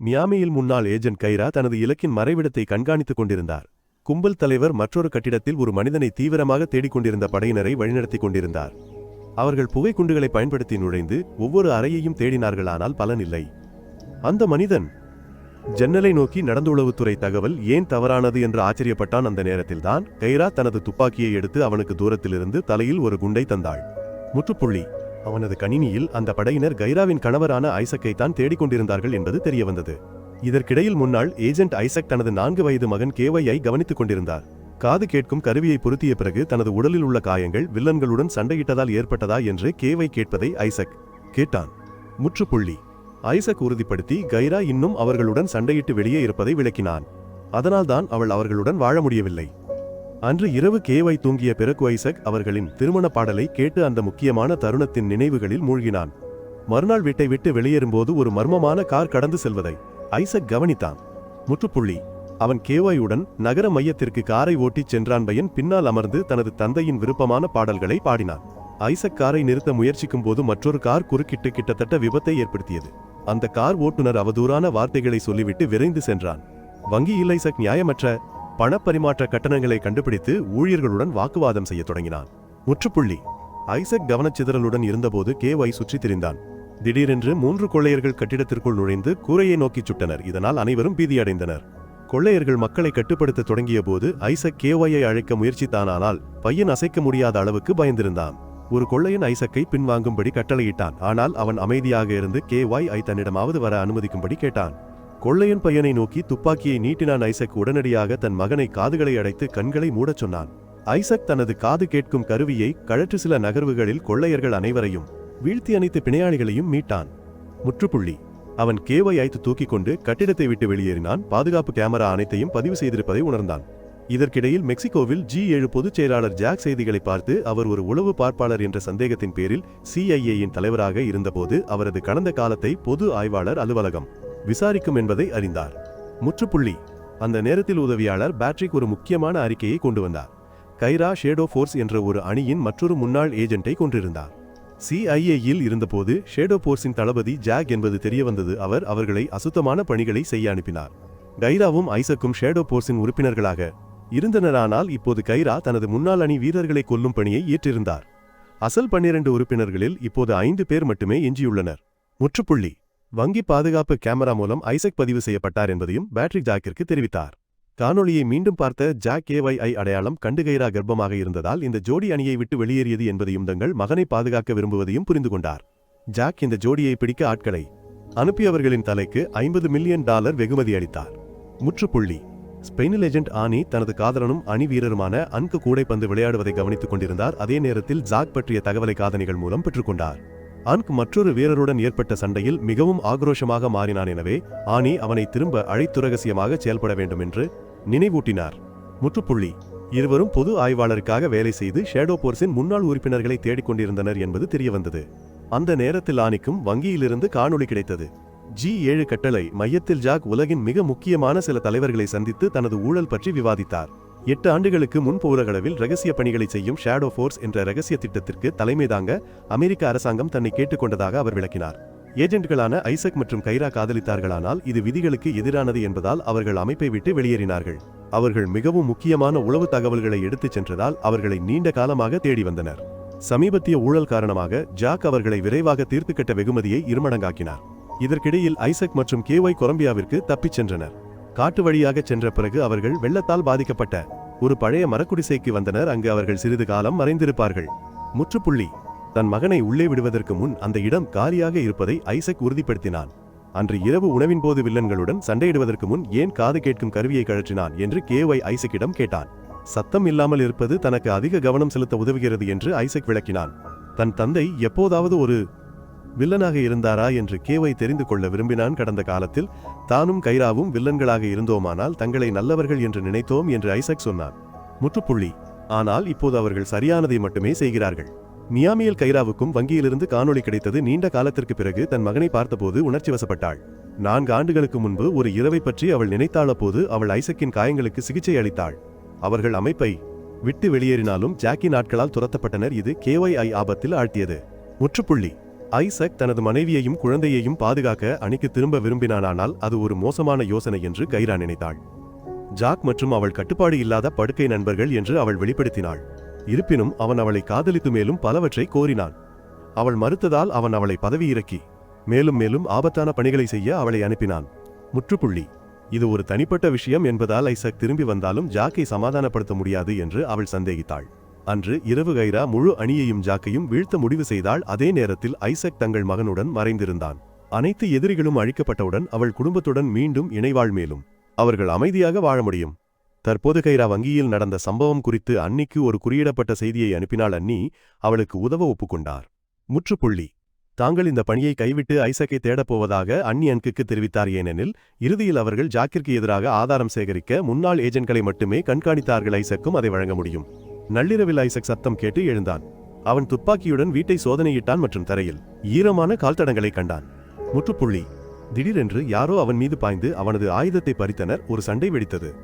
மியாமியில் முன்னாள் ஏஜென்ட் கைரா தனது இலக்கின் மறைவிடத்தை கண்காணித்துக் கொண்டிருந்தார். கும்பல் தலைவர் மற்றொரு கட்டிடத்தில் ஒரு மனிதனை தீவிரமாக தேடிக் கொண்டிருந்த படையினரை வழிநடத்திக் கொண்டிருந்தார். அவர்கள் புகைக்குண்டுகளை பயன்படுத்தி நுழைந்து ஒவ்வொரு அறையையும் தேடினார்கள் ஆனால் பலனில்லை அந்த மனிதன் ஜன்னலை நோக்கி நடந்துளவுத்துறை தகவல் ஏன் தவறானது என்று ஆச்சரியப்பட்டான். அந்த நேரத்தில்தான் கைரா தனது துப்பாக்கியை எடுத்து அவனுக்கு தூரத்திலிருந்து தலையில் ஒரு குண்டை தந்தாள். முற்றுப்புள்ளி. அவனது கணினியில் அந்த படையினர் கைராவின் கணவரான ஐசக்கை தான் தேடிக் கொண்டிருந்தார்கள் என்பது தெரியவந்தது. இதற்கிடையில் முன்னாள் ஏஜென்ட் ஐசக் தனது நான்கு வயது மகன் கேவையை கவனித்துக் கொண்டிருந்தார். காது கேட்கும் கருவியை பொருத்திய பிறகு தனது உடலில் உள்ள காயங்கள் வில்லன்களுடன் சண்டையிட்டதால் ஏற்பட்டதா என்று கேவை கேட்பதை ஐசக் கேட்டான். முற்றுப்புள்ளி. ஐசக் உறுதிப்படுத்தி கைரா இன்னும் அவர்களுடன் சண்டையிட்டு வெளியே இருப்பதை விளக்கினான். அதனால்தான் அவள் அவர்களுடன் வாழ முடியவில்லை. அன்று இரவு கேவை தூங்கிய பிறகு ஐசக் அவர்களின் திருமண பாடலை கேட்டு அந்த முக்கியமான தருணத்தின் நினைவுகளில் மூழ்கினான். மறுநாள் வீட்டை விட்டு வெளியேறும்போது ஒரு மர்மமான கார் கடந்து செல்வதை ஐசக் கவனித்தான். முற்றுப்புள்ளி. அவன் கேவாயுடன் நகர மையத்திற்கு காரை ஓட்டிச் சென்றான் பையன் பின்னால் அமர்ந்து தனது தந்தையின் விருப்பமான பாடல்களை பாடினான். ஐசக் காரை நிறுத்த முயற்சிக்கும் போது மற்றொரு கார் குறுக்கிட்டு கிட்டத்தட்ட விபத்தை ஏற்படுத்தியது. அந்த கார் ஓட்டுநர் அவதூறான வார்த்தைகளை சொல்லிவிட்டு விரைந்து சென்றான். வங்கியில் ஐசக் நியாயமற்ற பணப்பரிமாற்ற கட்டணங்களை கண்டுபிடித்து ஊழியர்களுடன் வாக்குவாதம் செய்ய தொடங்கினான். முற்றுப்புள்ளி. ஐசக் கவனச்சிதறலுடன் இருந்தபோது கேவை சுற்றித் திரிந்தான். திடீரென்று மூன்று கொள்ளையர்கள் கட்டிடத்திற்குள் நுழைந்து கூரையை நோக்கிச் சுட்டனர். இதனால் அனைவரும் பீதியடைந்தனர். கொள்ளையர்கள் மக்களை கட்டுப்படுத்த தொடங்கிய போது ஐசக் கேஒயை அழைக்க முயற்சித்தானால் பையன் அசைக்க முடியாத அளவுக்கு பயந்திருந்தான். ஒரு கொள்ளையன் ஐசக்கை பின்வாங்கும்படி கட்டளையிட்டான். ஆனால் அவன் அமைதியாக இருந்து கே ஒய் ஐ தன்னிடமாவது வர அனுமதிக்கும்படி கேட்டான். கொள்ளையன் பையனை நோக்கி துப்பாக்கியை நீட்டினான் ஐசக் உடனடியாக தன் மகனை காதுகளை அடைத்து கண்களை மூடச் சொன்னான். ஐசக் தனது காது கேட்கும் கருவியை கழற்று சில நகர்வுகளில் கொள்ளையர்கள் அனைவரையும் வீழ்த்தி அனைத்து பிணையாளிகளையும் மீட்டான். முற்றுப்புள்ளி. அவன் கேவை ஐத்து தூக்கிக் கொண்டு கட்டிடத்தை விட்டு வெளியேறினான். பாதுகாப்பு கேமரா அனைத்தையும் பதிவு செய்திருப்பதை உணர்ந்தான். இதற்கிடையில் மெக்சிகோவில் ஜி ஏழு பொதுச் செயலாளர் ஜாக் செய்திகளை பார்த்து அவர் ஒரு உளவு பார்ப்பாளர் என்ற சந்தேகத்தின் பேரில் சிஐஏயின் தலைவராக இருந்தபோது அவரது கடந்த காலத்தை பொது ஆய்வாளர் அலுவலகம் விசாரிக்கும் என்பதை அறிந்தார். முற்றுப்புள்ளி அந்த நேரத்தில் உதவியாளர் பேட்ரிக் ஒரு முக்கியமான அறிக்கையை கொண்டு வந்தார். கைரா ஷேடோ ஃபோர்ஸ் என்ற ஒரு அணியின் மற்றொரு முன்னாள் ஏஜென்ட்டை கொண்டிருந்தார் சிஐஏயில் இருந்தபோது ஷேடோ போர்ஸின் தளபதி ஜாக் என்பது தெரியவந்தது. அவர் அவர்களை அசுத்தமான பணிகளை செய்ய அனுப்பினார். கைராவும் ஐசக்கும் ஷேடோ போர்ஸின் உறுப்பினர்களாக இருந்தனரானால் இப்போது கைரா தனது முன்னாள் அணி வீரர்களை கொல்லும் பணியை ஏற்றிருந்தார். அசல் பன்னிரண்டு உறுப்பினர்களில் இப்போது ஐந்து பேர் மட்டுமே எஞ்சியுள்ளனர். முற்றுப்புள்ளி வங்கி பாதுகாப்பு கேமரா மூலம் ஐசக் பதிவு செய்யப்பட்டார் என்பதையும் பேட்ரிக் ஜாக்கிற்கு தெரிவித்தார். காணொளியை மீண்டும் பார்த்த ஜாக் ஏஒய்ஐ அடையாளம் கண்டுகைரா கர்ப்பமாக இருந்ததால் இந்த ஜோடி அணியை விட்டு வெளியேறியது என்பதையும் தங்கள் மகனை பாதுகாக்க விரும்புவதையும் புரிந்து கொண்டார். ஜாக் இந்த ஜோடியை பிடிக்க ஆட்களை அனுப்பியவர்களின் தலைக்கு ஐம்பது மில்லியன் டாலர் வெகுமதி அளித்தார். முற்றுப்புள்ளி ஸ்பெயின் லெஜெண்ட் ஆனி தனது காதலனும் அணி வீரருமான அன்கு கூடைப்பந்து விளையாடுவதை கவனித்துக் கொண்டிருந்தார். அதே நேரத்தில் ஜாக் பற்றிய தகவலை காதணிகள் மூலம் பெற்றுக்கொண்டார் அன்க் மற்றொரு வீரருடன் ஏற்பட்ட சண்டையில் மிகவும் ஆக்ரோஷமாக மாறினான் எனவே ஆனி அவனை திரும்ப அழைத்துரகசியமாக செயல்பட வேண்டும் என்று நினைவூட்டினார். முற்றுப்புள்ளி. இருவரும் பொது ஆய்வாளருக்காக வேலை செய்து ஷேடோ போர்ஸின் முன்னாள் உறுப்பினர்களை தேடிக்கொண்டிருந்தனர் என்பது தெரியவந்தது. அந்த நேரத்தில் ஆனிக்கும் வங்கியிலிருந்து காணொளி கிடைத்தது. ஜி ஏழு கட்டளை மையத்தில் ஜாக் உலகின் மிக முக்கியமான சில தலைவர்களை சந்தித்து தனது ஊழல் பற்றி விவாதித்தார். எட்டு ஆண்டுகளுக்கு முன்பு உலகளவில் ரகசிய பணிகளை செய்யும் ஷேடோ ஃபோர்ஸ் என்ற ரகசிய திட்டத்திற்கு தலைமை தாங்க அமெரிக்க அரசாங்கம் தன்னை கேட்டுக்கொண்டதாக அவர் விளக்கினார். ஏஜென்ட்களான ஐசக் மற்றும் கைரா காதலித்தார்களானால் இது விதிகளுக்கு எதிரானது என்பதால் அவர்கள் அமைப்பை விட்டு வெளியேறினார்கள். அவர்கள் மிகவும் முக்கியமான உளவு தகவல்களை எடுத்துச் சென்றதால் அவர்களை நீண்ட காலமாக தேடி வந்தனர். சமீபத்திய ஊழல் காரணமாக ஜாக் அவர்களை விரைவாக தீர்த்துக்கட்ட வெகுமதியை இருமடங்காக்கினார். இதற்கிடையில் ஐசக் மற்றும் கேஒய் கொலம்பியாவிற்கு தப்பிச் சென்றனர். காட்டு வழியாக சென்ற பிறகு அவர்கள் வெள்ளத்தால் பாதிக்கப்பட்ட ஒரு பழைய மரக்குடிசைக்கு வந்தனர். அங்கு அவர்கள் சிறிது காலம் மறைந்திருப்பார்கள். முற்றுப்புள்ளி தன் மகனை உள்ளே விடுவதற்கு முன் அந்த இடம் காலியாக இருப்பதை ஐசக் உறுதிப்படுத்தினான். அன்று இரவு உணவின் போது வில்லன்களுடன் சண்டையிடுவதற்கு முன் ஏன் காது கேட்கும் கருவியை கழற்றினான் என்று கேஒய் ஐசக்கிடம் கேட்டான். சத்தம் இல்லாமல் இருப்பது தனக்கு அதிக கவனம் செலுத்த உதவுகிறது என்று ஐசக் விளக்கினான். தன் தந்தை எப்போதாவது ஒரு வில்லனாக இருந்தாரா என்று கேவை தெரிந்து கொள்ள விரும்பினான். கடந்த காலத்தில் தானும் கைராவும் வில்லன்களாக இருந்தோமானால் தங்களை நல்லவர்கள் என்று நினைத்தோம் என்று ஐசக் சொன்னார். முற்றுப்புள்ளி. ஆனால் இப்போது அவர்கள் சரியானதை மட்டுமே செய்கிறார்கள். மியாமியில் கைராவுக்கும் வங்கியிலிருந்து காணொளி கிடைத்தது நீண்ட காலத்திற்கு பிறகு தன் மகனை பார்த்தபோது உணர்ச்சி வசப்பட்டாள். நான்கு ஆண்டுகளுக்கு முன்பு ஒரு இரவை பற்றி அவள் நினைத்தாள. போது அவள் ஐசக்கின் காயங்களுக்கு சிகிச்சை அளித்தாள். அவர்கள் அமைப்பை விட்டு வெளியேறினாலும் ஜாக்கி நாட்களால் துரத்தப்பட்டனர். இது கேஒய்ஐ ஆபத்தில் ஆழ்த்தியது. முற்றுப்புள்ளி. ஐசக் தனது மனைவியையும் குழந்தையையும் பாதுகாக்க அணிக்கு திரும்ப விரும்பினானால் அது ஒரு மோசமான யோசனை என்று கைரா நினைத்தாள். ஜாக் மற்றும் அவள் கட்டுப்பாடு இல்லாத படுக்கை நண்பர்கள் என்று அவள் வெளிப்படுத்தினாள். இருப்பினும் அவன் அவளை காதலித்து மேலும் பலவற்றை கோரினான். அவள் மறுத்ததால் அவன் அவளை பதவி இறக்கி மேலும் மேலும் ஆபத்தான பணிகளை செய்ய அவளை அனுப்பினான். முற்றுப்புள்ளி. இது ஒரு தனிப்பட்ட விஷயம் என்பதால் ஐசக் திரும்பி வந்தாலும் ஜாக்கை சமாதானப்படுத்த முடியாது என்று அவள் சந்தேகித்தாள். அன்று இரவு கைரா முழு அணியையும் ஜாக்கையும் வீழ்த்த முடிவு செய்தால் அதே நேரத்தில் ஐசக் தங்கள் மகனுடன் மறைந்திருந்தான். அனைத்து எதிரிகளும் அழிக்கப்பட்டவுடன் அவள் குடும்பத்துடன் மீண்டும் இணைவாள் மேலும். அவர்கள் அமைதியாக வாழ முடியும். தற்போது கைரா வங்கியில் நடந்த சம்பவம் குறித்து அன்னிக்கு ஒரு குறியிடப்பட்ட செய்தியை அனுப்பினால் அன்னி அவளுக்கு உதவ ஒப்புக்கொண்டார். முற்றுப்புள்ளி. தாங்கள் இந்த பணியை கைவிட்டு ஐசக்கை தேடப் போவதாக அன்னி அன்குக்கு தெரிவித்தார். ஏனெனில் இறுதியில் அவர்கள் ஜாக்கிற்கு எதிராக ஆதாரம் சேகரிக்க முன்னாள் ஏஜென்ட்களை மட்டுமே கண்காணித்தார்கள். ஐசக்கும் அதை வழங்க முடியும். நள்ளிரவில் ஐசக் சத்தம் கேட்டு எழுந்தான். அவன் துப்பாக்கியுடன் வீட்டை சோதனையிட்டான் மற்றும் தரையில் ஈரமான கால்தடங்களை கண்டான். முற்றுப்புள்ளி. திடீரென்று யாரோ அவன் மீது பாய்ந்து அவனது ஆயுதத்தை பறித்தனர் ஒரு சண்டை வெடித்தது.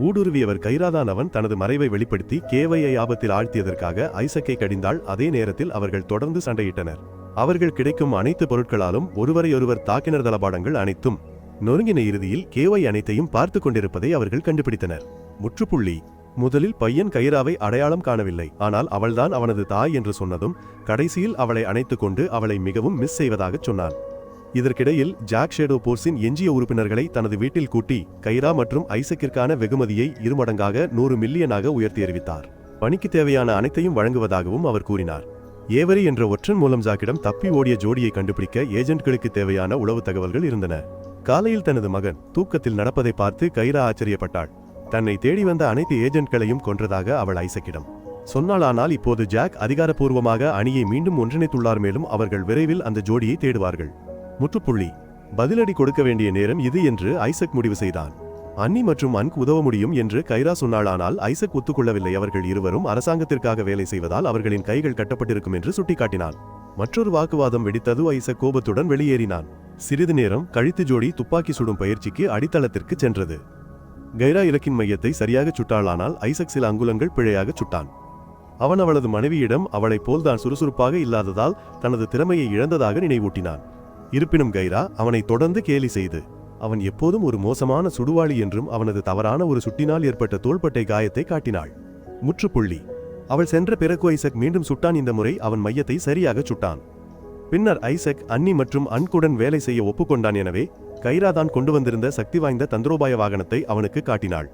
ஊடுருவியவர் கைராதான் அவன் தனது மறைவை வெளிப்படுத்தி கேவையை ஆபத்தில் ஆழ்த்தியதற்காக ஐசக்கை கடிந்தால் அதே நேரத்தில் அவர்கள் தொடர்ந்து சண்டையிட்டனர். அவர்கள் கிடைக்கும் அனைத்து பொருட்களாலும் ஒருவரையொருவர் தாக்கினர் தளபாடங்கள் அனைத்தும் நொறுங்கின இறுதியில் கேவை அனைத்தையும் பார்த்து கொண்டிருப்பதை அவர்கள் கண்டுபிடித்தனர். முற்றுப்புள்ளி. முதலில் பையன் கைராவை அடையாளம் காணவில்லை. ஆனால் அவள்தான் அவனது தாய் என்று சொன்னதும் கடைசியில் அவளை அணைத்துக் கொண்டு அவளை மிகவும் மிஸ் செய்வதாகச் சொன்னான் இதற்கிடையில் ஜாக் ஷேடோ போர்ஸின் எஞ்சிய உறுப்பினர்களை தனது வீட்டில் கூட்டி கைரா மற்றும் ஐசக்கிற்கான வெகுமதியை இருமடங்காக நூறு மில்லியனாக உயர்த்தி அறிவித்தார். பணிக்கு தேவையான அனைத்தையும் வழங்குவதாகவும் அவர் கூறினார். ஏவரி என்ற ஒற்றன் மூலம் ஜாக்கிடம் தப்பி ஓடிய ஜோடியை கண்டுபிடிக்க ஏஜென்ட்களுக்கு தேவையான உளவு தகவல்கள் இருந்தன. காலையில் தனது மகன் தூக்கத்தில் நடப்பதை பார்த்து கைரா ஆச்சரியப்பட்டாள். தன்னை தேடி வந்த அனைத்து ஏஜென்ட்களையும் கொன்றதாக அவள் ஐசக்கிடம். சொன்னாலானால் இப்போது ஜாக் அதிகாரப்பூர்வமாக அணியை மீண்டும் ஒன்றிணைத்துள்ளார் மேலும் அவர்கள் விரைவில் அந்த ஜோடியை தேடுவார்கள். முற்றுப்புள்ளி. பதிலடி கொடுக்க வேண்டிய நேரம் இது என்று ஐசக் முடிவு செய்தான். அன்னி மற்றும் அன்க் உதவ முடியும் என்று கைரா சொன்னாளானால் ஐசக் ஒத்துக்கொள்ளவில்லை. அவர்கள் இருவரும் அரசாங்கத்திற்காக வேலை செய்வதால் அவர்களின் கைகள் கட்டப்பட்டிருக்கும் என்று சுட்டிக்காட்டினான். மற்றொரு வாக்குவாதம் வெடித்தது ஐசக் கோபத்துடன் வெளியேறினான். சிறிது நேரம் கழித்து ஜோடி துப்பாக்கி சுடும் பயிற்சிக்கு அடித்தளத்திற்கு சென்றது. கைரா இலக்கின் மையத்தை சரியாக சுட்டாளானால் ஐசக் சில அங்குலங்கள் பிழையாக சுட்டான். அவன் அவளது மனைவியிடம் அவளைப் போல்தான் சுறுசுறுப்பாக இல்லாததால் தனது திறமையை இழந்ததாக நினைவூட்டினான். இருப்பினும் கைரா அவனை தொடர்ந்து கேலி செய்து அவன் எப்போதும் ஒரு மோசமான சுடுவாளி என்றும் அவனது தவறான ஒரு சுட்டினால் ஏற்பட்ட தோள்பட்டை காயத்தை காட்டினாள். முற்றுப்புள்ளி. அவள் சென்ற பிறகு ஐசக் மீண்டும் சுட்டான் இந்த முறை அவன் மையத்தை சரியாக சுட்டான். பின்னர் ஐசக் அன்னி மற்றும் அன்குடன் வேலை செய்ய ஒப்புக்கொண்டான் எனவே கைரா தான் கொண்டு வந்திருந்த சக்தி வாய்ந்த தந்திரோபாய வாகனத்தை அவனுக்கு காட்டினாள்.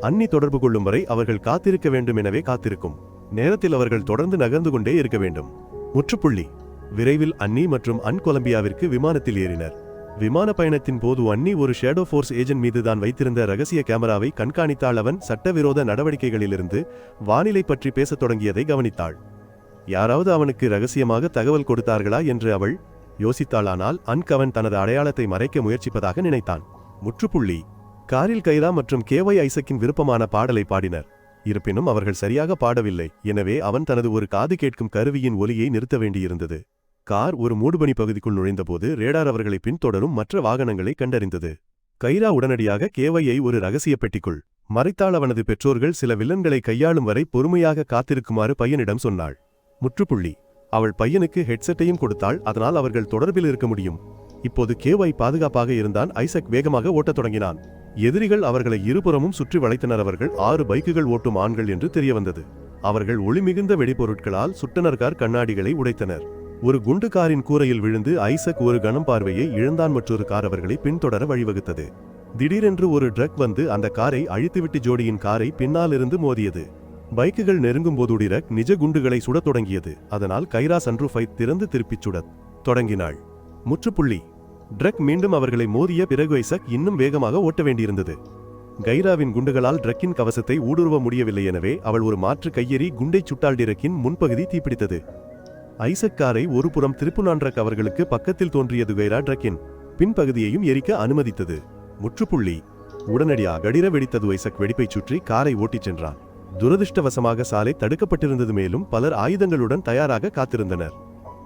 அன்னி தொடர்பு கொள்ளும் வரை அவர்கள் காத்திருக்க வேண்டும் எனவே காத்திருக்கும். நேரத்தில் அவர்கள் தொடர்ந்து நகர்ந்து கொண்டே இருக்க வேண்டும். முற்றுப்புள்ளி. விரைவில் அன்னி மற்றும் அன் கொலம்பியாவிற்கு விமானத்தில் ஏறினர். விமான பயணத்தின் போது அன்னி ஒரு ஷேடோ ஃபோர்ஸ் ஏஜென்ட் மீது தான் வைத்திருந்த ரகசிய கேமராவை கண்காணித்தாள். அவன் சட்டவிரோத நடவடிக்கைகளிலிருந்து வானிலை பற்றி பேசத் தொடங்கியதை கவனித்தாள். யாராவது அவனுக்கு ரகசியமாக தகவல் கொடுத்தார்களா என்று அவள் யோசித்தாளானால் அன்கவன் தனது அடையாளத்தை மறைக்க முயற்சிப்பதாக நினைத்தான். முற்றுப்புள்ளி. காரில் கைரா மற்றும் கேவை ஐசக்கின் விருப்பமான பாடலை பாடினர். இருப்பினும் அவர்கள் சரியாக பாடவில்லை. எனவே அவன் தனது ஒரு காது கேட்கும் கருவியின் ஒலியை நிறுத்த வேண்டியிருந்தது. கார் ஒரு மூடுபனி பகுதிக்குள் நுழைந்தபோது ரேடார் அவர்களை பின்தொடரும் மற்ற வாகனங்களை கண்டறிந்தது. கைரா உடனடியாக கேவையை ஒரு ரகசிய பெட்டிக்குள். மறைத்தாள் அவனது பெற்றோர்கள் சில வில்லன்களை கையாளும் வரை பொறுமையாக காத்திருக்குமாறு பையனிடம் சொன்னாள். முற்றுப்புள்ளி. அவள் பையனுக்கு ஹெட்செட்டையும் கொடுத்தாள் அதனால் அவர்கள் தொடர்பில் இருக்க முடியும். இப்போது கேவை பாதுகாப்பாக இருந்தான் ஐசக் வேகமாக ஓட்டத் தொடங்கினான். எதிரிகள் அவர்களை இருபுறமும் சுற்றி வளைத்தனர் அவர்கள் ஆறு பைக்குகள் ஓட்டும் ஆண்கள் என்று தெரியவந்தது. அவர்கள் ஒளிமிகுந்த வெடிபொருட்களால் சுட்டனர் கார் கண்ணாடிகளை உடைத்தனர். ஒரு குண்டு காரின் கூரையில் விழுந்து ஐசக் ஒரு கணம் பார்வையை இழந்தான் மற்றொரு கார் அவர்களை பின்தொடர வழிவகுத்தது. திடீரென்று ஒரு ட்ரக் வந்து அந்த காரை அழித்துவிட்டு ஜோடியின் காரை பின்னாலிருந்து மோதியது. பைக்குகள் நெருங்கும் போது டிரக் நிஜ குண்டுகளை சுடத் தொடங்கியது. அதனால் கைரா சன்ரூஃபை திறந்து திருப்பிச் சுடத் தொடங்கினாள். முற்றுப்புள்ளி. ட்ரக் மீண்டும் அவர்களை மோதிய பிறகு ஐசக் இன்னும் வேகமாக ஓட்ட வேண்டியிருந்தது. கைராவின் குண்டுகளால் ட்ரக்கின் கவசத்தை ஊடுருவ முடியவில்லை எனவே அவள் ஒரு மாற்று கையெறி குண்டை சுட்டால் டிரக்கின் முன்பகுதி தீப்பிடித்தது. ஐசக் காரை ஒரு புறம் திருப்புனான் அவர்களுக்கு பக்கத்தில் தோன்றியது கைரா ட்ரக்கின் பின்பகுதியையும் எரிக்க அனுமதித்தது. முற்றுப்புள்ளி. உடனடியாக கடிர வெடித்தது ஐசக் வெடிப்பைச் சுற்றி காரை ஓட்டிச் சென்றான். துரதிர்ஷ்டவசமாக சாலை தடுக்கப்பட்டிருந்தது மேலும் பலர் ஆயுதங்களுடன் தயாராக காத்திருந்தனர்.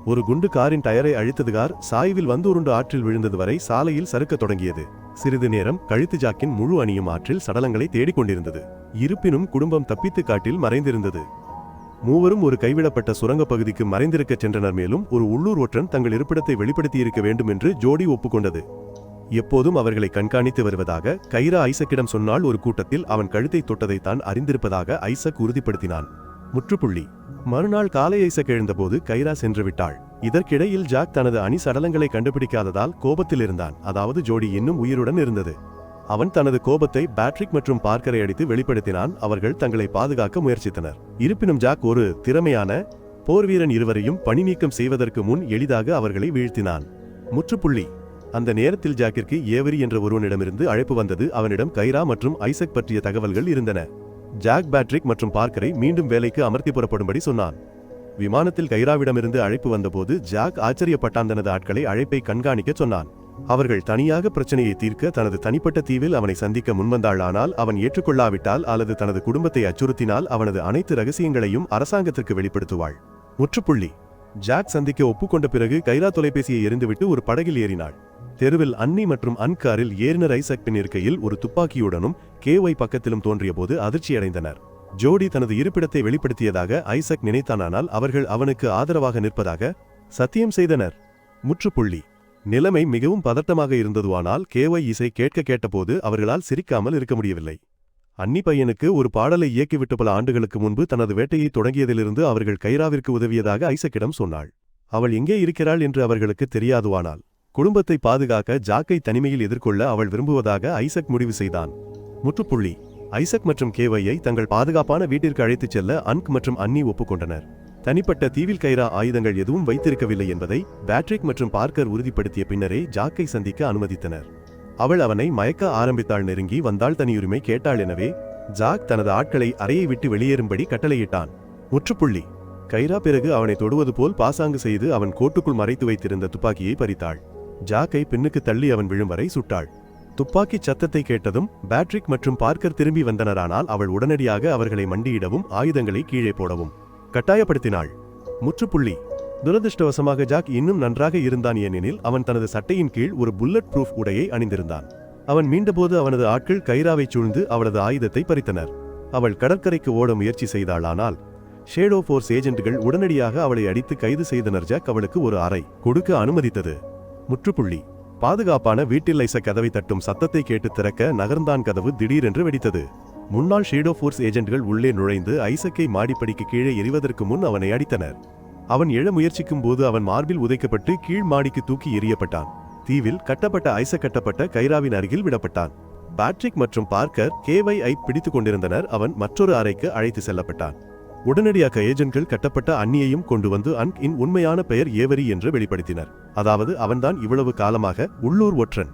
ஒரு குண்டு காரின் டயரை அழித்தது கார் சாய்வில் வந்து உருண்டு ஆற்றில் விழுந்தது வரை சாலையில் சறுக்கத் தொடங்கியது. சிறிது நேரம் கழுத்து ஜாக்கின் முழு அணியும் ஆற்றில் சடலங்களை தேடிக் கொண்டிருந்தது. இருப்பினும் குடும்பம் தப்பித்து காட்டில் மறைந்திருந்தது. மூவரும் ஒரு கைவிடப்பட்ட சுரங்கப் பகுதிக்கு மறைந்திருக்கச் சென்றனர் மேலும் ஒரு உள்ளூர் ஒற்றன் தங்கள் இருப்பிடத்தை வெளிப்படுத்தியிருக்க வேண்டும் என்று ஜோடி ஒப்புக்கொண்டது. எப்போதும் அவர்களை கண்காணித்து வருவதாக கைரா ஐசக்கிடம் சொன்னால் ஒரு கூட்டத்தில் அவன் கழுத்தை தொட்டதை தான் அறிந்திருப்பதாக ஐசக் உறுதிப்படுத்தினான். முற்றுப்புள்ளி. மறுநாள் காலை ஐசக் எழுந்தபோது கைரா சென்று விட்டாள் இதற்கிடையில் ஜாக் தனது அணி சடலங்களை கண்டுபிடிக்காததால் கோபத்தில் இருந்தான். அதாவது ஜோடி இன்னும் உயிருடன் இருந்தது. அவன் தனது கோபத்தை பேட்ரிக் மற்றும் பார்க்கரை அடித்து வெளிப்படுத்தினான். அவர்கள் தங்களை பாதுகாக்க முயற்சித்தனர். இருப்பினும் ஜாக் ஒரு திறமையான போர்வீரன் இருவரையும் பணி நீக்கம் செய்வதற்கு முன் எளிதாக அவர்களை வீழ்த்தினான். முற்றுப்புள்ளி. அந்த நேரத்தில் ஜாக்கிற்கு ஏவரி என்ற ஒருவனிடமிருந்து அழைப்பு வந்தது. அவனிடம் கைரா மற்றும் ஐசக் பற்றிய தகவல்கள் இருந்தன. ஜாக் பேட்ரிக் மற்றும் பார்க்கரை மீண்டும் வேலைக்கு அமர்த்தி புறப்படும்படி சொன்னான். விமானத்தில் கைராவிடமிருந்து அழைப்பு வந்தபோது ஜாக் ஆச்சரியப்பட்டான் தனது ஆட்களை அழைப்பை கண்காணிக்க சொன்னான். அவர்கள் தனியாக பிரச்சனையை தீர்க்க தனது தனிப்பட்ட தீவில் அவனை சந்திக்க முன்வந்தாள் ஆனால் அவன் ஏற்றுக்கொள்ளாவிட்டால் அல்லது தனது குடும்பத்தை அச்சுறுத்தினால் அவனது அனைத்து ரகசியங்களையும் அரசாங்கத்திற்கு வெளிப்படுத்துவாள். முற்றுப்புள்ளி. ஜாக் சந்திக்க ஒப்புக்கொண்ட பிறகு கைரா தொலைபேசியை எறிந்துவிட்டு ஒரு படகில் ஏறினாள். தெருவில் அன்னி மற்றும் அன்காரில் ஏறினர் ஐசக் பின் இருக்கையில் ஒரு துப்பாக்கியுடனும் கேஒய் பக்கத்திலும் தோன்றியபோது அதிர்ச்சியடைந்தனர். ஜோடி தனது இருப்பிடத்தை வெளிப்படுத்தியதாக ஐசக் நினைத்தானால் அவர்கள் அவனுக்கு ஆதரவாக நிற்பதாக சத்தியம் செய்தனர். முற்றுப்புள்ளி. நிலைமை மிகவும் பதட்டமாக இருந்ததுவானால் கேஒய் இசை கேட்க கேட்டபோது அவர்களால் சிரிக்காமல் இருக்க முடியவில்லை. அன்னி பையனுக்கு ஒரு பாடலை இயக்கிவிட்டு பல ஆண்டுகளுக்கு முன்பு தனது வேட்டையை தொடங்கியதிலிருந்து அவர்கள் கைராவிற்கு உதவியதாக ஐசக்கிடம் சொன்னாள். அவள் எங்கே இருக்கிறாள் என்று அவர்களுக்கு தெரியாதுவானால் குடும்பத்தை பாதுகாக்க ஜாக்கை தனிமையில் எதிர்கொள்ள அவள் விரும்புவதாக ஐசக் முடிவு செய்தான். முற்றுப்புள்ளி. ஐசக் மற்றும் கேவையை தங்கள் பாதுகாப்பான வீட்டிற்கு அழைத்துச் செல்ல அன்க் மற்றும் அன்னி ஒப்புக்கொண்டனர். தனிப்பட்ட தீவில் கைரா ஆயுதங்கள் எதுவும் வைத்திருக்கவில்லை என்பதை பேட்ரிக் மற்றும் பார்க்கர் உறுதிப்படுத்திய பின்னரே ஜாக்கை சந்திக்க அனுமதித்தனர். அவள் அவனை மயக்க ஆரம்பித்தாள் நெருங்கி வந்தாள் தனியுரிமை கேட்டாள் எனவே ஜாக் தனது ஆட்களை அறையை விட்டு வெளியேறும்படி கட்டளையிட்டான். முற்றுப்புள்ளி. கைரா பிறகு அவனை தொடுவது போல் பாசாங்கு செய்து அவன் கோட்டுக்குள் மறைத்து வைத்திருந்த துப்பாக்கியை பறித்தாள். ஜாக்கை பின்னுக்கு தள்ளி அவன் விழும் வரை சுட்டாள். துப்பாக்கி சத்தத்தை கேட்டதும் பேட்ரிக் மற்றும் பார்க்கர் திரும்பி வந்தனரானால் அவள் உடனடியாக அவர்களை மண்டியிடவும் ஆயுதங்களை கீழே போடவும் கட்டாயப்படுத்தினாள். முற்றுப்புள்ளி. துரதிருஷ்டவசமாக ஜாக் இன்னும் நன்றாக இருந்தான் ஏனெனில் அவன் தனது சட்டையின் கீழ் ஒரு புல்லட் ப்ரூஃப் உடையை அணிந்திருந்தான். அவன் மீண்டபோது அவனது ஆட்கள் கைராவை சூழ்ந்து அவளது ஆயுதத்தை பறித்தனர். அவள் கடற்கரைக்கு ஓட முயற்சி செய்தாளானால் ஷேடோ ஃபோர்ஸ் ஏஜென்ட்கள் உடனடியாக அவளை அடித்து கைது செய்தனர் ஜாக் அவளுக்கு ஒரு அறை கொடுக்க அனுமதித்தது. முற்றுப்புள்ளி. பாதுகாப்பான வீட்டில் ஐச கதவை தட்டும் சத்தத்தை கேட்டு திறக்க நகர்ந்தான் கதவு திடீரென்று வெடித்தது. முன்னாள் ஷேடோ ஃபோர்ஸ் ஏஜென்ட்கள் உள்ளே நுழைந்து ஐசக்கை மாடிப்படிக்கு கீழே எறிவதற்கு முன் அவனை அடித்தனர். அவன் எழ முயற்சிக்கும் போது அவன் மார்பில் உதைக்கப்பட்டு கீழ் மாடிக்கு தூக்கி எறியப்பட்டான். தீவில் கட்டப்பட்ட ஐச கட்டப்பட்ட கைராவின் அருகில் விடப்பட்டான். பேட்ரிக் மற்றும் பார்க்கர் கேவை ஐ பிடித்துக் கொண்டிருந்தனர். அவன் மற்றொரு அறைக்கு அழைத்து செல்லப்பட்டான். உடனடியாக ஏஜென்ட்கள் கட்டப்பட்ட அன்னியையும் கொண்டு வந்து அன்க் இன் உண்மையான பெயர் ஏவரி என்று வெளிப்படுத்தினர். அதாவது அவன்தான் இவ்வளவு காலமாக உள்ளூர் ஒற்றன்.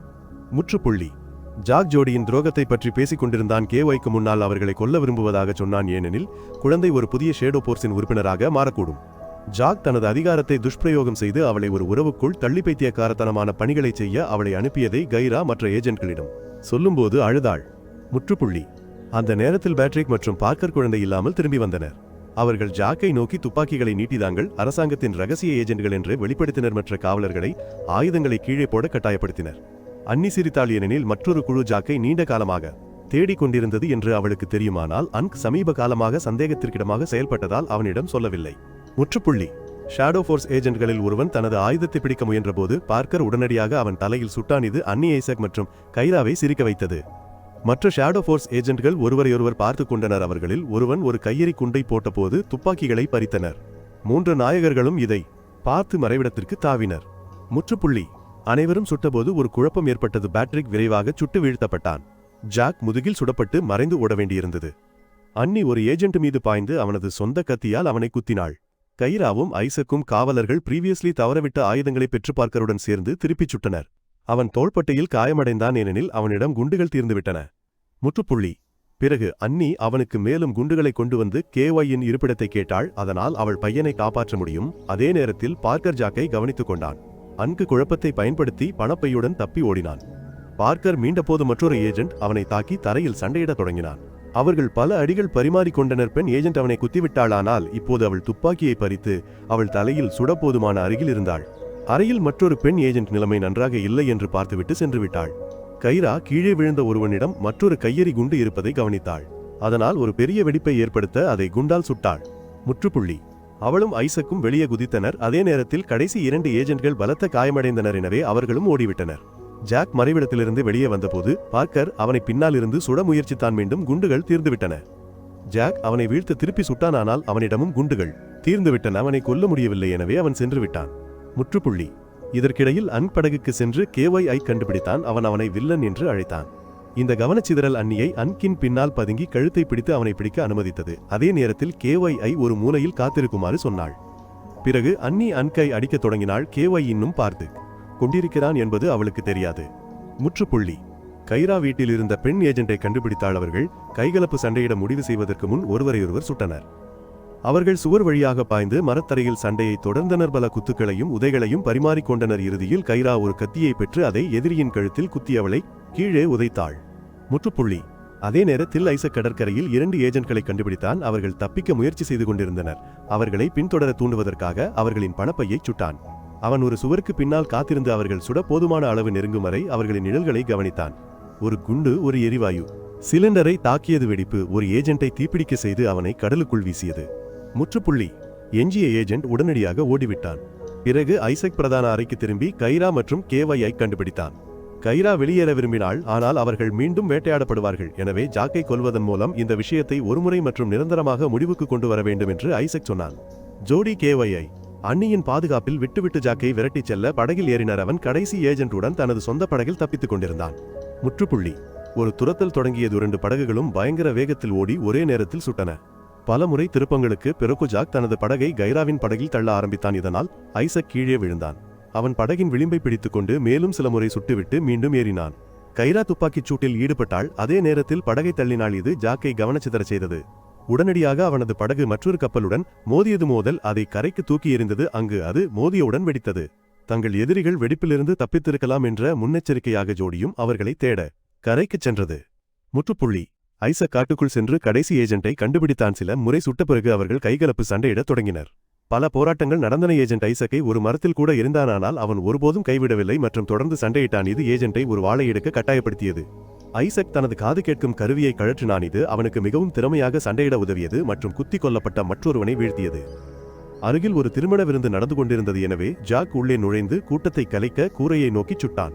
முற்றுப்புள்ளி. ஜாக் ஜோடியின் துரோகத்தை பற்றி பேசிக் கொண்டிருந்தான் கேஒய்க்கு முன்னால் அவர்களை கொல்ல விரும்புவதாக சொன்னான் ஏனெனில் குழந்தை ஒரு புதிய ஷேடோ போர்ஸின் உறுப்பினராக மாறக்கூடும். ஜாக் தனது அதிகாரத்தை துஷ்பிரயோகம் செய்து அவளை ஒரு உறவுக்குள் தள்ளி பைத்தியக்காரத்தனமான பணிகளை செய்ய அவளை அனுப்பியதை கைரா மற்ற ஏஜென்ட்களிடம் சொல்லும்போது அழுதாள். முற்றுப்புள்ளி. அந்த நேரத்தில் பேட்ரிக் மற்றும் பார்க்கர் குழந்தை இல்லாமல் திரும்பி வந்தனர். அவர்கள் ஜாக்கை நோக்கி துப்பாக்கிகளை நீட்டிதாங்கள். அரசாங்கத்தின் ரகசிய ஏஜென்ட்கள் என்று வெளிப்படுத்தினர் மற்ற காவலர்களை ஆயுதங்களை கீழே போட கட்டாயப்படுத்தினர். அன்னி சிரித்தாள் ஏனெனில் மற்றொரு குழு ஜாக்கை நீண்ட காலமாக தேடிக் கொண்டிருந்தது என்று அவளுக்கு தெரியுமானால் அன்க் சமீப காலமாக சந்தேகத்திற்கிடமாக செயல்பட்டதால் அவனிடம் சொல்லவில்லை. முற்றுப்புள்ளி. ஷாடோ ஃபோர்ஸ் ஏஜென்ட்களில் ஒருவன் தனது ஆயுதத்தை பிடிக்க முயன்றபோது பார்க்கர் உடனடியாக அவன் தலையில் சுட்டான். இது அன்னி ஐசக் மற்றும் கைராவை சிரிக்க வைத்தது. மற்ற ஷேடோ ஃபோர்ஸ் ஏஜென்ட்கள் ஒருவரையொருவர் பார்த்து கொண்டனர். அவர்களில் ஒருவன் ஒரு கையெறி குண்டை போட்டபோது துப்பாக்கிகளை பறித்தனர். மூன்று நாயகர்களும் இதை பார்த்து மறைவிடத்திற்கு தாவினர். முற்றுப்புள்ளி. அனைவரும் சுட்டபோது ஒரு குழப்பம் ஏற்பட்டது. பேட்ரிக் விரைவாக சுட்டு வீழ்த்தப்பட்டான். ஜாக் முதுகில் சுடப்பட்டு மறைந்து ஓட வேண்டியிருந்தது. அன்னி ஒரு ஏஜென்ட் மீது பாய்ந்து அவனது சொந்த கத்தியால் அவனை குத்தினாள். கைராவும் ஐசக்கும் காவலர்கள் பிரீவியஸ்லி தவறவிட்ட ஆயுதங்களை பெற்று பார்க்கருடன் சேர்ந்து திருப்பிச் சுட்டனர். அவன் தோள்பட்டையில் காயமடைந்தான் ஏனெனில் அவனிடம் குண்டுகள் தீர்ந்துவிட்டன. முற்றுப்புள்ளி. பிறகு அன்னி அவனுக்கு மேலும் குண்டுகளை கொண்டு வந்து கேஒயின் இருப்பிடத்தை கேட்டாள். அதனால் அவள் பையனை காப்பாற்ற முடியும். அதே நேரத்தில் பார்க்கர் ஜாக்கை கவனித்துக் கொண்டான். அன்கு குழப்பத்தை பயன்படுத்தி பணப்பையுடன் தப்பி ஓடினான். பார்க்கர் மீண்டபோது மற்றொரு ஏஜென்ட் அவனை தாக்கி தரையில் சண்டையிடத் தொடங்கினான். அவர்கள் பல அடிகள் பரிமாறிக்கொண்டனர் பெண் ஏஜென்ட் அவனை குத்திவிட்டாளானால் இப்போது அவள் துப்பாக்கியை பறித்து அவள் தலையில் சுடப்போதுமான அருகில் இருந்தாள். அறையில் மற்றொரு பெண் ஏஜென்ட் நிலைமை நன்றாக இல்லை என்று பார்த்துவிட்டு சென்று விட்டாள் கைரா கீழே விழுந்த ஒருவனிடம் மற்றொரு கையெறி குண்டு இருப்பதை கவனித்தாள். அதனால் ஒரு பெரிய வெடிப்பை ஏற்படுத்த அதை குண்டால் சுட்டாள். முற்றுப்புள்ளி. அவளும் ஐசக்கும் வெளியே குதித்தனர். அதே நேரத்தில் கடைசி இரண்டு ஏஜென்ட்கள் பலத்த காயமடைந்தனர் எனவே அவர்களும் ஓடிவிட்டனர். ஜாக் மறைவிடத்திலிருந்து வெளியே வந்தபோது பார்க்கர் அவனை பின்னால் இருந்து சுட முயற்சித்தான் மீண்டும் குண்டுகள் தீர்ந்துவிட்டன. ஜாக் அவனை வீழ்த்த திருப்பி சுட்டானானால் அவனிடமும் குண்டுகள் தீர்ந்துவிட்டன. அவனை கொல்ல முடியவில்லை எனவே அவன் சென்று விட்டான் முற்றுப்புள்ளி. இதற்கிடையில் அன் படகுக்கு சென்று கேஒய் ஐ கண்டுபிடித்தான் அவன் அவனை வில்லன் என்று அழைத்தான். இந்த கவனச்சிதறல் அன்னியை அன்கின் பின்னால் பதுங்கி கழுத்தை பிடித்து அவனை பிடிக்க அனுமதித்தது. அதே நேரத்தில் கேஒய் ஐ ஒரு மூலையில் காத்திருக்குமாறு சொன்னாள். பிறகு அன்னி அன்கை அடிக்கத் தொடங்கினாள். கேஒய் இன்னும் பார்த்து கொண்டிருக்கிறான் என்பது அவளுக்கு தெரியாது. முற்றுப்புள்ளி. கைரா வீட்டில் இருந்த பெண் ஏஜென்ட்டை கண்டுபிடித்தாள் அவர்கள். கைகலப்பு சண்டையிட முடிவு செய்வதற்கு முன் ஒருவரையொருவர் சுட்டனர். அவர்கள் சுவர் வழியாக பாய்ந்து மரத்தரையில் சண்டையை தொடர்ந்தனர் பல குத்துக்களையும் உதைகளையும் பரிமாறிக்கொண்டனர். இறுதியில் கைரா ஒரு கத்தியை பெற்று அதை எதிரியின் கழுத்தில் குத்தியவளை கீழே உதைத்தாள். முற்றுப்புள்ளி. அதே நேரத்தில் ஐசக் கடற்கரையில் இரண்டு ஏஜென்ட்களை கண்டுபிடித்தான் அவர்கள் தப்பிக்க முயற்சி செய்து கொண்டிருந்தனர். அவர்களை பின்தொடர தூண்டுவதற்காக அவர்களின் பணப்பையை சுட்டான். அவன் ஒரு சுவருக்கு பின்னால் காத்திருந்து அவர்கள் சுட போதுமான அளவு நெருங்கும் வரை அவர்களின் நிழல்களை கவனித்தான். ஒரு குண்டு ஒரு எரிவாயு. சிலிண்டரை தாக்கியது வெடிப்பு. ஒரு ஏஜென்ட்டை தீப்பிடிக்க செய்து அவனை கடலுக்குள் வீசியது. முற்றுப்புள்ளி. எஞ்சிய ஏஜென்ட் உடனடியாக ஓடிவிட்டான். பிறகு ஐசக் பிரதான அறைக்கு திரும்பி கைரா மற்றும் கேவையை கண்டுபிடித்தான். கைரா வெளியேற விரும்பினாள் ஆனால் அவர்கள் மீண்டும் வேட்டையாடப்படுவார்கள். எனவே ஜாக்கை கொல்வதன் மூலம் இந்த விஷயத்தை ஒருமுறை மற்றும் நிரந்தரமாக முடிவுக்கு கொண்டு வர வேண்டும் என்று ஐசக் சொன்னான். ஜோடி கேவையை. அன்னியின் பாதுகாப்பில் விட்டுவிட்டு ஜாக்கை விரட்டிச் செல்ல படகில் ஏறினர் அவன் கடைசி ஏஜென்ட்டுடன் தனது சொந்த படகில் தப்பித்துக் கொண்டிருந்தான். முற்றுப்புள்ளி. ஒரு துரத்தல் தொடங்கியது இரண்டு படகுகளும் பயங்கர வேகத்தில் ஓடி ஒரே நேரத்தில் சுட்டன. பலமுறை திருப்பங்களுக்கு பிறகு ஜாக் தனது படகை கைராவின் படகில் தள்ள ஆரம்பித்தான். இதனால் ஐசக் கீழே விழுந்தான். அவன் படகின் விளிம்பை பிடித்துக்கொண்டு மேலும் சில முறை சுட்டுவிட்டு மீண்டும் ஏறினான். கைரா துப்பாக்கிச் சூட்டில் ஈடுபட்டால் அதே நேரத்தில் படகை தள்ளினாள் இது ஜாக்கை கவனச்சிதறச் செய்தது. உடனடியாக அவனது படகு மற்றொரு கப்பலுடன் மோதியது மோதல் அதை கரைக்கு தூக்கி எறிந்தது. அங்கு அது மோதியவுடன் வெடித்தது. தங்கள் எதிரிகள் வெடிப்பிலிருந்து தப்பித்திருக்கலாம் என்ற முன்னெச்சரிக்கையாக ஜோடியும் அவர்களை தேட கரைக்குச் சென்றது. முற்றுப்புள்ளி. ஐசக் காட்டுக்குள் சென்று கடைசி ஏஜென்ட்டை கண்டுபிடித்தான் சில முறை சுட்ட பிறகு அவர்கள் கைகலப்பு சண்டையிடத் தொடங்கினர். பல போராட்டங்கள் நடந்தன. ஏஜென்ட் ஐசக்கை ஒரு மரத்தில் கூட இருந்தானால் அவன் ஒருபோதும் கைவிடவில்லை மற்றும் தொடர்ந்து சண்டையிட்டான். இது ஏஜென்ட்டை ஒரு வாளை எடுக்க கட்டாயப்படுத்தியது. ஐசக் தனது காது கேட்கும் கருவியை கழற்றினான். இது அவனுக்கு மிகவும் திறமையாக சண்டையிட உதவியது மற்றும் குத்திக் கொல்லப்பட்ட மற்றொருவனை வீழ்த்தியது. அருகில் ஒரு திருமண விருந்து நடந்து கொண்டிருந்தது. எனவே ஜாக் உள்ளே நுழைந்து கூட்டத்தை கலைக்க கூரையை நோக்கி சுட்டான்.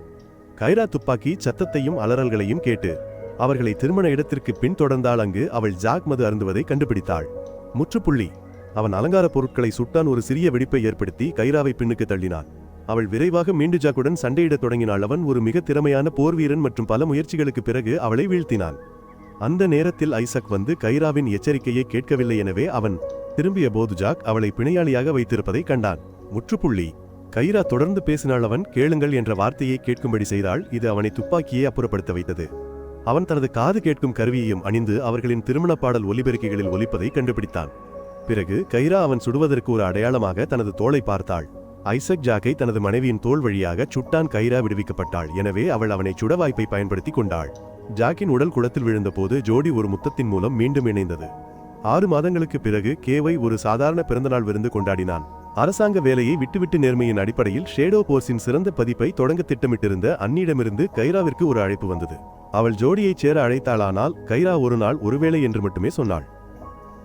கைரா துப்பாக்கி சத்தத்தையும் அலறல்களையும் கேட்டு அவர்களை திருமண இடத்திற்கு பின்தொடர்ந்தால் அங்கு அவள் ஜாக் மது அருந்துவதை கண்டுபிடித்தாள். முற்றுப்புள்ளி. அவன் அலங்கார பொருட்களை சுட்டான் ஒரு சிறிய வெடிப்பை ஏற்படுத்தி கைராவை பின்னுக்கு தள்ளினான். அவள் விரைவாக மீண்டு ஜாக்குடன் சண்டையிடத் தொடங்கினாள். அவன் ஒரு மிக திறமையான போர்வீரன் மற்றும் பல முயற்சிகளுக்கு பிறகு அவளை வீழ்த்தினான். அந்த நேரத்தில் ஐசக் வந்து கைராவின் எச்சரிக்கையை கேட்கவில்லை எனவே அவன் திரும்பிய போது ஜாக் அவளை பிணையாளியாக வைத்திருப்பதை கண்டான். முற்றுப்புள்ளி. கைரா தொடர்ந்து பேசினாள். அவன் கேளுங்கள் என்ற வார்த்தையை கேட்கும்படி செய்தால் இது அவனை துப்பாக்கியை அப்புறப்படுத்த வைத்தது. அவன் தனது காது கேட்கும் கருவியையும் அணிந்து அவர்களின் திருமண பாடல் ஒலிபெருக்கிகளில் ஒலிப்பதை கண்டுபிடித்தான். பிறகு கைரா அவன் சுடுவதற்கு ஒரு அடையாளமாக தனது தோளை பார்த்தாள். ஐசக் ஜாக்கை தனது மனைவியின் தோள் வழியாக சுட்டான் கைரா விடுவிக்கப்பட்டாள். எனவே அவள் அவனை சுட வாய்ப்பை பயன்படுத்தி கொண்டாள். ஜாக்கின் உடல் குளத்தில் விழுந்தபோது ஜோடி ஒரு முத்தத்தின் மூலம் மீண்டும் இணைந்தது. ஆறு மாதங்களுக்கு பிறகு கேவை ஒரு சாதாரண பிறந்தநாள் விருந்து கொண்டாடினான். அரசாங்க வேலையை விட்டுவிட்டு நேர்மையின் அடிப்படையில் ஷேடோ போர்ஸின் சிறந்த பதிப்பை தொடங்க திட்டமிட்டிருந்த அன்னியிடமிருந்து கைராவிற்கு ஒரு அழைப்பு வந்தது. அவள் ஜோடியைச் சேர அழைத்தாளானால் கைரா ஒரு நாள் ஒருவேளை என்று மட்டுமே சொன்னாள்.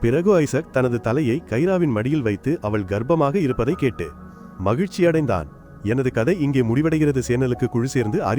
பிறகு ஐசக் தனது தலையை கைராவின் மடியில் வைத்து அவள் கர்ப்பமாக இருப்பதை கேட்டு மகிழ்ச்சியடைந்தான். எனது கதை இங்கே முடிவடைகிறது சேனலுக்கு குழு சேர்ந்து அறிவி